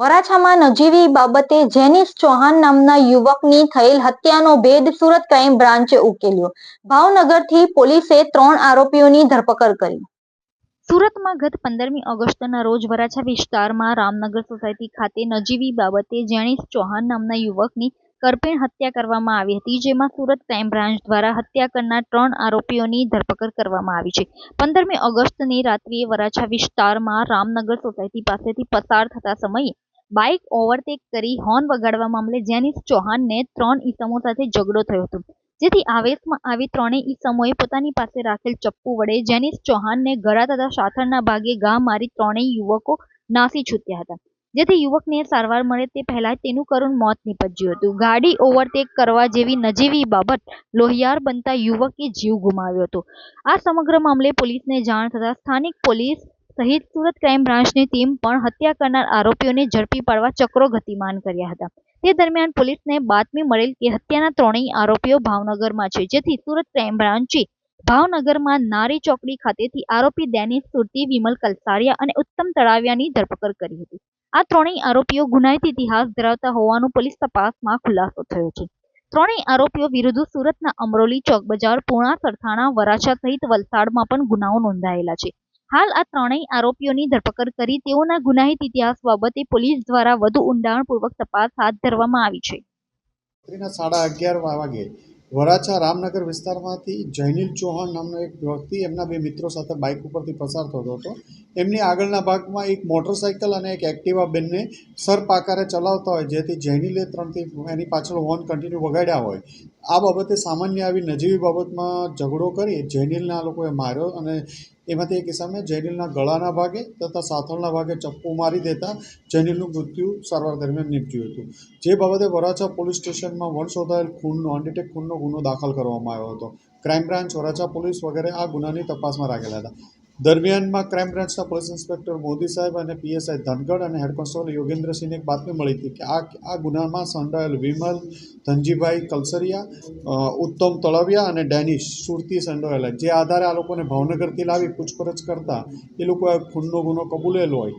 વરાછામાં નજીવી બાબતે જેનિસ ચૌહાણ નામના યુવકની થયેલ હત્યાનો ભેદ સુરત ક્રાઇમ બ્રાન્ચે ઉકેલ્યો. ભાવનગરથી પોલીસે ત્રણ આરોપીઓની ધરપકડ કરી. સુરતમાં ગત પંદરમી ઓગસ્ટના રોજ વરાછા વિસ્તારમાં રામનગર સોસાયટી ખાતે નજીવી બાબતે જેનિસ ચૌહાણ નામના યુવકની કરપીણ હત્યા કરવામાં આવી હતી, જેમાં સુરત ક્રાઇમ બ્રાન્ચ દ્વારા હત્યા કરનાર ત્રણ આરોપીઓની ધરપકડ કરવામાં આવી છે. પંદરમી ઓગસ્ટની રાત્રિએ વરાછા વિસ્તારમાં રામનગર સોસાયટી પાસેથી પસાર થતા સમયે બાઇક ઓવરટેક કરી હોર્ન વગાડવા મામલે જેનિસ ચૌહાણને ત્રણ ઈસમો સાથે ઝઘડો થયો હતો. જેથી આવેશમાં આવી ત્રણેય ઈસમોએ પોતાની પાસે રાખેલ ચપ્પુ વડે જેનિસ ચૌહાણને ગળા તથા સાથળના ભાગે ઘા મારી ત્રણેય યુવકો નાસી છૂટ્યા હતા. જેથી યુવકને સારવાર મળે તે પહેલા તેનું કરુણ મોત નીપજ્યું હતું. ગાડી ઓવરટેક કરવા જેવી નજીવી બાબત લોહિયાર બનતા યુવકે જીવ ગુમાવ્યો હતો. આ સમગ્ર મામલે પોલીસને જાણ થતાં સ્થાનિક પોલીસ સહિત સુરત ક્રાઇમ બ્રાન્ચની ટીમ પણ હત્યા કરનાર આરોપીઓને ઝડપી પાડવા ચક્રો ગતિમાન કર્યા હતા. તે દરમિયાન પોલીસને બાતમી મળેલ કે હત્યાના ત્રણેય આરોપીઓ ભાવનગરમાં છે. જેથી સુરત ક્રાઇમ બ્રાન્ચે ભાવનગરમાં નારી ચોકડી ખાતેથી આરોપી ડેનિસ સુરતી, વિમલ કલસારિયા અને ઉત્તમ તળાવિયાની ધરપકડ કરી હતી. આ ત્રણેય આરોપીઓ ગુનાહિત ઇતિહાસ ધરાવતા હોવાનું પોલીસ તપાસમાં ખુલાસો થયો છે. ત્રણેય આરોપીઓ વિરુદ્ધ સુરતના અમરોલી ચોક બજાર પૂર્ણા સરથાણા, વરાછા સહિત વલસાડમાં પણ ગુનાઓ નોંધાયેલા છે. હાલ આ ત્રણેય આરોપીઓની ધરપકડ કરી તેઓના ગુનાહિત ઇતિહાસ બાબતે પોલીસ દ્વારા વધુ ઊંડાણપૂર્વક તપાસ હાથ ધરવામાં આવી છે. રાત્રિના સાડા અગિયાર વાગે વરાછા રામનગર વિસ્તારમાંથી જૈનિલ ચૌહાણ નામનો એક વ્યક્તિ એમના બે મિત્રો સાથે બાઇક ઉપરથી પસાર થતો હતો. એમની આગળના ભાગમાં એક મોટરસાઇકલ અને એક એક્ટિવા બેનને સરપાકારે ચલાવતા હોય, જેથી જૈનિલે ત્રણથી એની પાછળ હોર્ન કન્ટિન્યુ વગાડ્યા હોય. આ બાબતે સામાન્ય આવી નજીવી બાબતમાં ઝઘડો કરી જૈનિલના લોકોએ માર્યો અને એમાંથી એક કિસ્સામાં જૈનિલના ગળાના ભાગે તથા સાથળના ભાગે ચપ્પુ મારી દેતા જૈનિલનું મૃત્યુ સારવાર દરમિયાન નીપજ્યું હતું. જે બાબતે વરાછા પોલીસ સ્ટેશનમાં વણ ખૂનનો અનડિટેક ખૂનનો ગુનો દાખલ કરવામાં આવ્યો હતો. ક્રાઇમ બ્રાન્ચ વરાછા પોલીસ વગેરે આ ગુનાની તપાસમાં રાખેલા હતા. દરમિયાનમાં ક્રાઇમ બ્રાન્ચના પોલીસ ઇન્સ્પેક્ટર મોદી સાહેબ અને પીએસઆઈ ધનગઢ અને હેડ કોન્સ્ટેબલ યોગેન્દ્રસિંહને એક બાતમી મળી હતી કે આ આ ગુનામાં સંડોવાયેલ વિમલ, ધનજીભાઈ કલસરિયા ઉત્તમ તળવિયા અને ડેનિશ સુરતી સંડોયેલા જે આધારે આ લોકોને ભાવનગરથી લાવી પૂછપરછ કરતા એ લોકોએ ખૂનનો ગુનો કબૂલેલો હોય.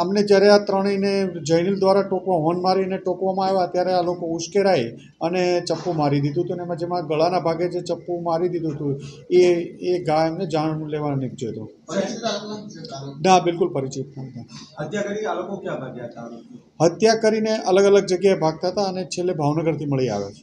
અમને જ્યારે આ ત્રણેયને જૈનિલ દ્વારા ટોકવા હોર્ન મારીને ટોકવામાં આવ્યા ત્યારે આ લોકો ઉશ્કેરાઈ અને ચપ્પુ મારી દીધું હતું અને એમાં જેમાં ગળાના ભાગે જે ચપ્પુ મારી દીધું હતું એ એ ગા એમને જાણ લેવા નીકળ્યો હતો. ના બિલકુલ પરિચિત હત્યા કરી આ લોકો ક્યાં ભાગ્યા હતા? હત્યા કરીને અલગ અલગ જગ્યાએ ભાગતા હતા અને છેલ્લે ભાવનગરથી મળી આવે છે.